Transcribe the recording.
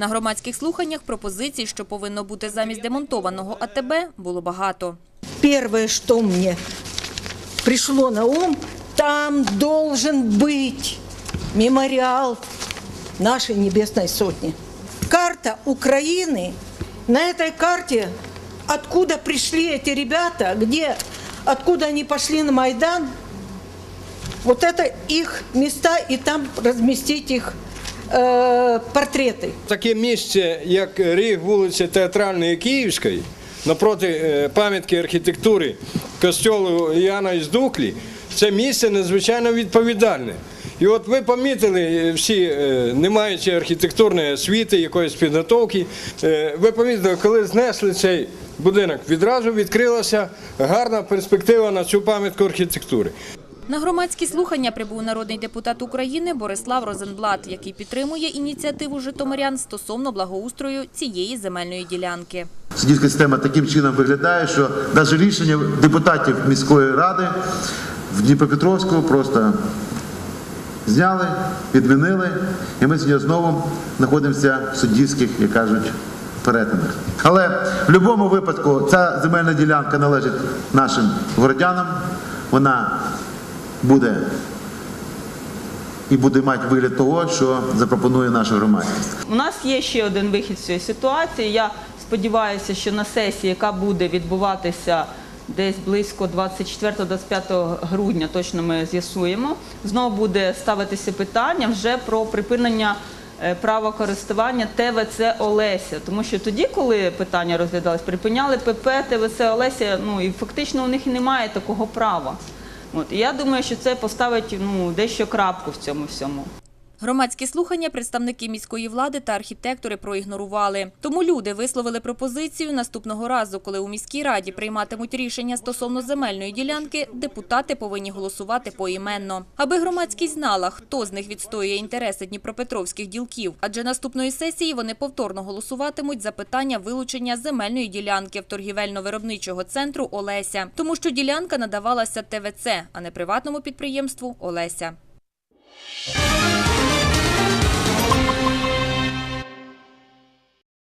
На громадських слуханнях пропозицій, що повинно бути замість демонтованого АТБ, було багато. Первое, что мне пришло на ум, там должен быть мемориал нашей Небесной Сотни. Карта Украины, на этой карте, откуда пришли эти ребята, где, откуда они пошли на Майдан, вот это их места, и там разместить их э, портреты. Таке місце, як ріг вулиці Театральної Київської, напроти е, пам'ятки архітектури костьолу із Дуклі, це місце надзвичайно відповідальне. І от ви помітили е, всі, е, не маючи архітектурної освіти, якоїсь підготовки, е, ви помітили, коли знесли цей будинок, відразу відкрилася гарна перспектива на цю пам'ятку архітектури. На громадські слухання прибув народний депутат України Борислав Розенблат, який підтримує ініціативу житомирян стосовно благоустрою цієї земельної ділянки. Суддівська система таким чином виглядає, що навіть рішення депутатів міської ради в Дніпропетровську просто зняли, відмінили, і ми сьогодні знову знаходимося в суддівських, як кажуть, перетинах. Але в будь-якому випадку ця земельна ділянка належить нашим городянам. Вона буде і буде мати вигляд того, що запропонує наша громадськість. У нас є ще один вихід з цієї ситуації. Я сподіваюся, що на сесії, яка буде відбуватися десь близько 24-25 грудня, точно ми з'ясуємо, знову буде ставитися питання вже про припинення е, права користування ТВЦ Олеся. Тому що тоді, коли питання розглядалось, припиняли ПП, ТВЦ Олеся, ну і фактично у них немає такого права. От, я думаю, що це поставить ну, дещо крапку в цьому всьому. Громадські слухання представники міської влади та архітектори проігнорували. Тому люди висловили пропозицію наступного разу, коли у міській раді прийматимуть рішення стосовно земельної ділянки, депутати повинні голосувати поіменно. Аби громадськість знала, хто з них відстоює інтереси дніпропетровських ділків. Адже наступної сесії вони повторно голосуватимуть за питання вилучення земельної ділянки в торгівельно-виробничого центру Олеся, тому що ділянка надавалася ТВЦ, а не приватному підприємству Олеся.